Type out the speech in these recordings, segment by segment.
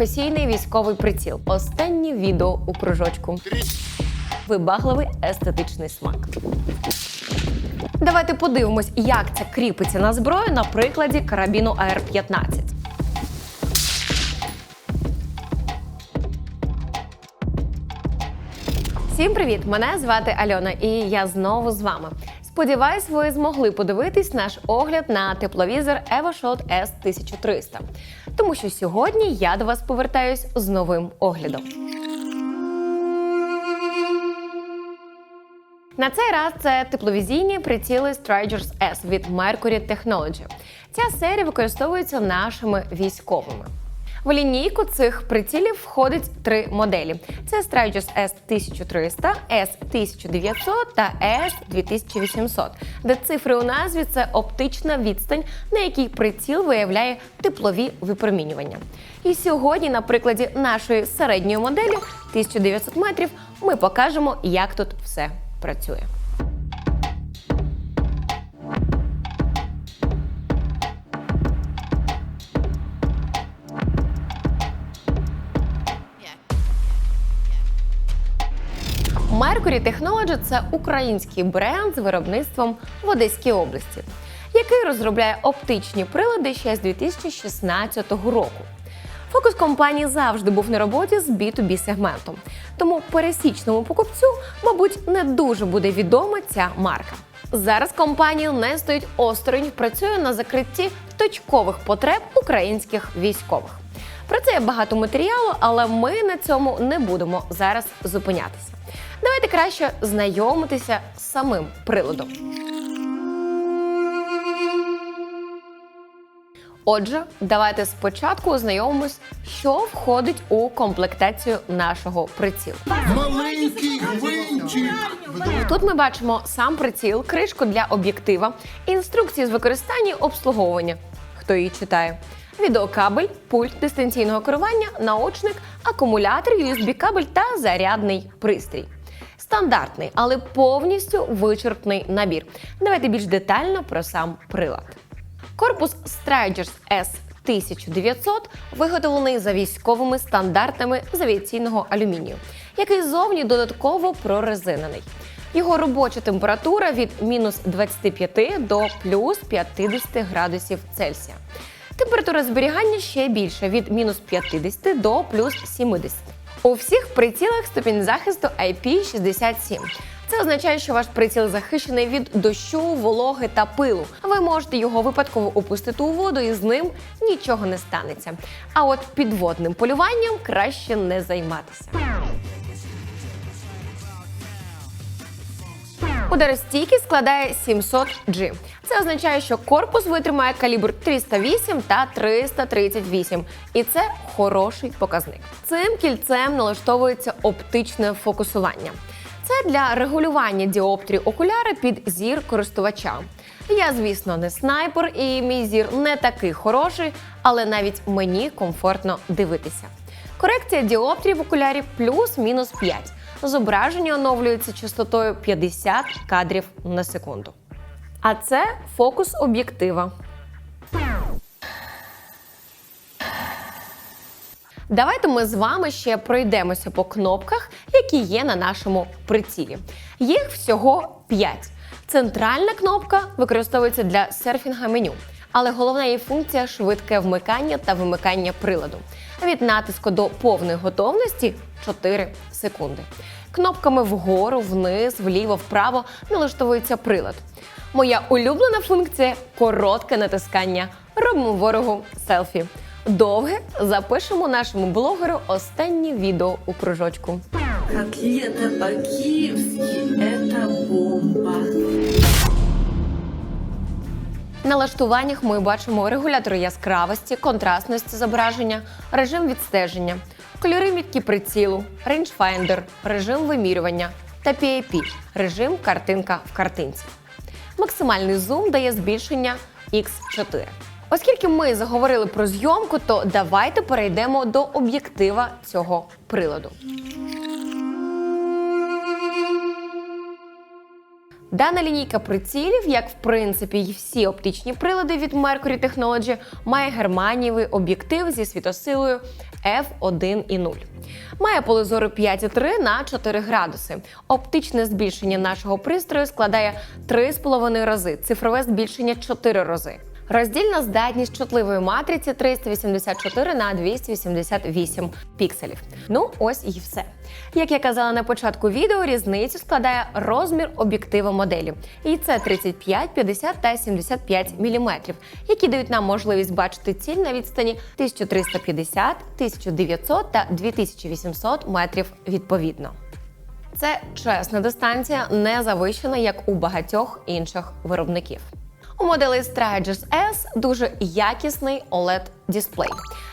професійний військовий приціл. Останнє відео у кружочку. Вибагливий естетичний смак. Давайте подивимось, як це кріпиться на зброю на прикладі карабіну АР-15. Всім привіт! Мене звати Альона, і я знову з вами. Сподіваюсь, ви змогли подивитись наш огляд на тепловізор EvoShot S1300. Тому що сьогодні я до вас повертаюсь з новим оглядом. На цей раз це тепловізійні приціли Strigers S від Mercury Technology. Ця серія використовується нашими військовими. В лінійку цих прицілів входить три моделі: це Strigers S1300, S1900 та S2800, де цифри у назві це оптична відстань, на якій приціл виявляє теплові випромінювання. І сьогодні, на прикладі нашої середньої моделі 1900 метрів, ми покажемо, як тут все працює. Mercury Technology – це український бренд з виробництвом в Одеській області, який розробляє оптичні прилади ще з 2016 року. Фокус компанії завжди був на роботі з B2B сегментом, тому пересічному покупцю, мабуть, не дуже буде відома ця марка. Зараз компанія не стоїть осторонь, працює на закритті точкових потреб українських військових. Про це є багато матеріалу, але ми на цьому не будемо зараз зупинятися. Давайте краще знайомитися з самим приладом. Отже, давайте спочатку ознайомимось, що входить у комплектацію нашого прицілу. Маленький гвинтик. Тут ми бачимо сам приціл, кришку для об'єктива, інструкції з використання і обслуговування. Хто її читає? Відеокабель, пульт дистанційного керування, наочник, акумулятор, USB-кабель та зарядний пристрій. Стандартний, але повністю вичерпний набір. Давайте більш детально про сам прилад. Корпус Strygers S1900 виготовлений за військовими стандартами з авіаційного алюмінію, який зовні додатково прорезинений. Його робоча температура від мінус 25 до плюс 50 градусів Цельсія. Температура зберігання ще більша від мінус 50 до плюс 70. У всіх прицілах ступінь захисту IP67. Це означає, що ваш приціл захищений від дощу, вологи та пилу. Ви можете його випадково опустити у воду, і з ним нічого не станеться. А от підводним полюванням краще не займатися. Ударостійкість складає 700 G. Це означає, що корпус витримає калібр 308 та 338, і це хороший показник. Цим кільцем налаштовується оптичне фокусування. Це для регулювання діоптрії окуляри під зір користувача. Я, звісно, не снайпер, і мій зір не такий хороший, але навіть мені комфортно дивитися. Корекція діоптрії в окулярі плюс-мінус 5. Зображення оновлюється частотою 50 кадрів на секунду. А це фокус об'єктива. Давайте ми з вами ще пройдемося по кнопках, які є на нашому прицілі. Їх всього 5. Центральна кнопка використовується для серфінга меню, але головна її функція швидке вмикання та вимикання приладу. Від натиску до повної готовності 4 секунди. Кнопками вгору, вниз, вліво, вправо налаштовується прилад. Моя улюблена функція коротке натискання. Робимо ворогу селфі. Довге запишемо нашому блогеру останнє відео у кружочку. Котлета по-киевски – это бомба. В налаштуваннях ми бачимо регулятор яскравості, контрастності зображення, режим відстеження, кольори мітки прицілу, рейнджфайндер, режим вимірювання та PAP – режим картинка в картинці. Максимальний зум дає збільшення X4. Оскільки ми заговорили про зйомку, то давайте перейдемо до об'єктива цього приладу. Дана лінійка прицілів, як в принципі й всі оптичні прилади від Mercury Technology, має германієвий об'єктив зі світосилою f1,0. Має полизору 5,3 на 4 градуси. Оптичне збільшення нашого пристрою складає 3,5 рази, цифрове збільшення 4 рази. Роздільна здатність чутливої матриці 384 на 288 пікселів. Ну, ось і все. Як я казала на початку відео, різницю складає розмір об'єктива моделі. І це 35, 50 та 75 мм, які дають нам можливість бачити ціль на відстані 1350, 1900 та 2800 метрів відповідно. Це чесна дистанція, не завищена, як у багатьох інших виробників. У моделі Strategis S дуже якісний oled дисплей,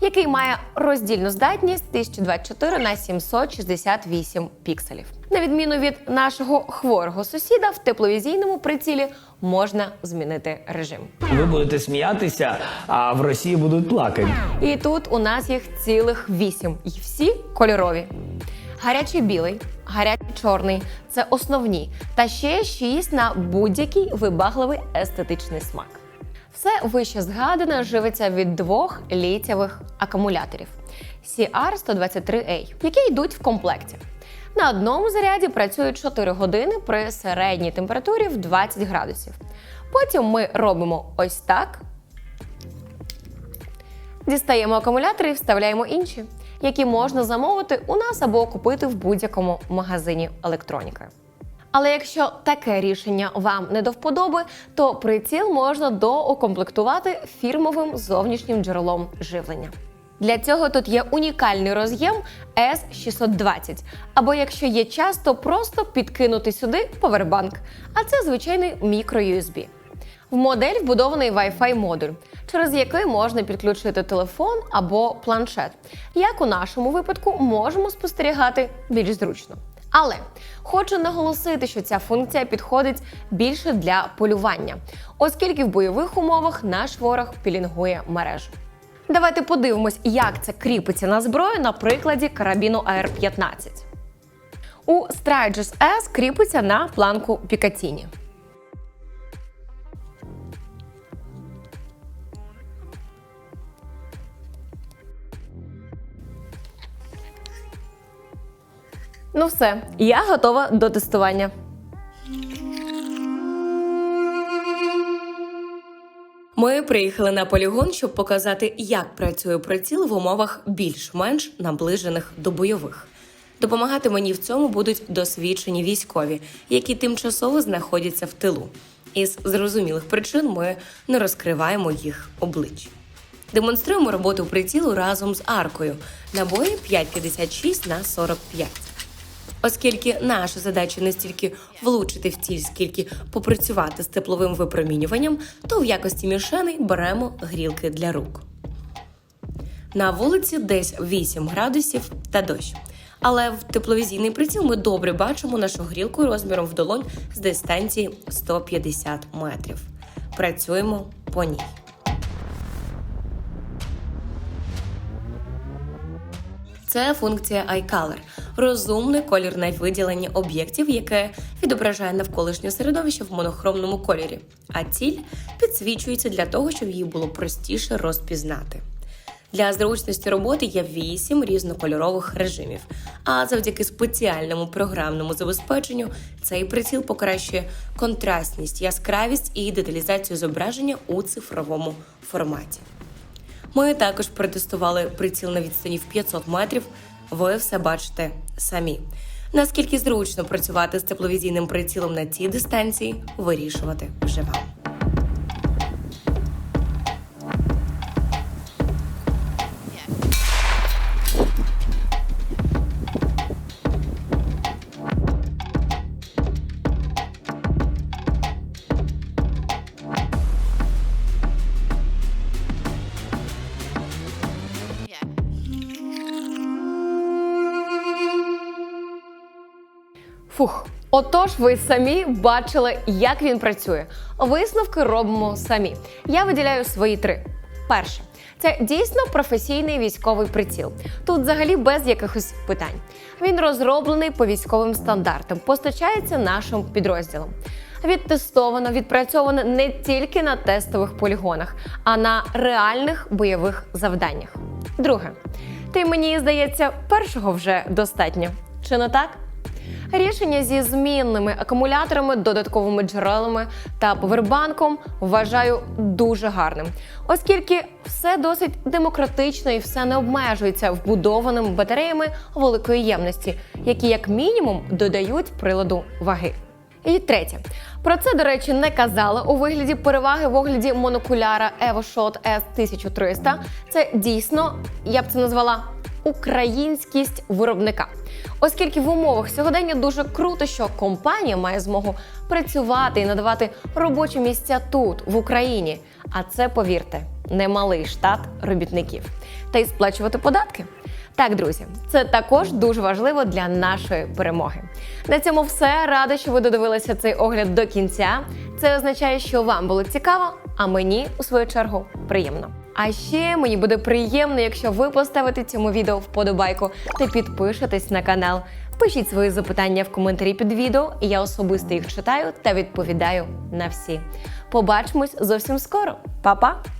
який має роздільну здатність 1024 на 768 пікселів. На відміну від нашого хворого сусіда, в тепловізійному прицілі можна змінити режим. Ви будете сміятися, а в Росії будуть плакати. І тут у нас їх цілих вісім, і всі кольорові. Гарячий білий, гарячий чорний це основні, та ще шість на будь-який вибагливий естетичний смак. Все вище згадане живиться від двох літієвих акумуляторів CR123A, які йдуть в комплекті. На одному заряді працюють 4 години при середній температурі в 20 градусів. Потім ми робимо ось так. Дістаємо акумулятори і вставляємо інші, які можна замовити у нас або купити в будь-якому магазині електроніки. Але якщо таке рішення вам не до вподоби, то приціл можна доукомплектувати фірмовим зовнішнім джерелом живлення. Для цього тут є унікальний роз'єм S620, або якщо є час, то просто підкинути сюди повербанк, а це звичайний мікро-USB. В модель вбудований Wi-Fi модуль, через який можна підключити телефон або планшет. Як у нашому випадку можемо спостерігати більш зручно. Але хочу наголосити, що ця функція підходить більше для полювання, оскільки в бойових умовах наш ворог пілінгує мережу. Давайте подивимось, як це кріпиться на зброю на прикладі карабіну AR-15. У Strategis S кріпиться на планку Пікатіні. Ну все, я готова до тестування. Ми приїхали на полігон, щоб показати, як працює приціл в умовах більш-менш наближених до бойових. Допомагати мені в цьому будуть досвідчені військові, які тимчасово знаходяться в тилу. Із зрозумілих причин ми не розкриваємо їх облич. Демонструємо роботу прицілу разом з аркою. Набої 5,56 на 45. Оскільки наша задача не стільки влучити в ціль, скільки попрацювати з тепловим випромінюванням, то в якості мішеней беремо грілки для рук. На вулиці десь 8 градусів та дощ. Але в тепловізійний приціл ми добре бачимо нашу грілку розміром в долонь з дистанції 150 метрів. Працюємо по ній. Це функція iColor – розумне кольорне виділення об'єктів, яке відображає навколишнє середовище в монохромному кольорі, а ціль підсвічується для того, щоб її було простіше розпізнати. Для зручності роботи є 8 різнокольорових режимів. А завдяки спеціальному програмному забезпеченню цей приціл покращує контрастність, яскравість і деталізацію зображення у цифровому форматі. Ми також протестували приціл на відстані в 500 метрів. Ви все бачите самі. Наскільки зручно працювати з тепловізійним прицілом на цій дистанції, вирішувати вже вам. Фух. Отож, ви самі бачили, як він працює. Висновки робимо самі. Я виділяю свої три. Перше, це дійсно професійний військовий приціл. Тут взагалі без якихось питань. Він розроблений по військовим стандартам, постачається нашим підрозділом. відтестовано, відпрацьовано не тільки на тестових полігонах, а на реальних бойових завданнях. Друге, ти мені здається, першого вже достатньо. Чи не так? Рішення зі змінними акумуляторами, додатковими джерелами та повербанком вважаю дуже гарним, оскільки все досить демократично і все не обмежується вбудованими батареями великої ємності, які як мінімум додають приладу ваги. І третє, про це, до речі, не казали у вигляді переваги в огляді монокуляра EvoShot S1300. Це дійсно, я б це назвала українськість виробника. Оскільки в умовах сьогодення дуже круто, що компанія має змогу працювати і надавати робочі місця тут, в Україні. А це, повірте, немалий штат робітників. Та й сплачувати податки. Так, друзі, це також дуже важливо для нашої перемоги. На цьому все. Рада, що ви додивилися цей огляд до кінця. Це означає, що вам було цікаво, а мені, у свою чергу, приємно. А ще мені буде приємно, якщо ви поставите цьому відео вподобайку та підпишетесь на канал. Пишіть свої запитання в коментарі під відео, і я особисто їх читаю та відповідаю на всі. Побачимось зовсім скоро. Па-па!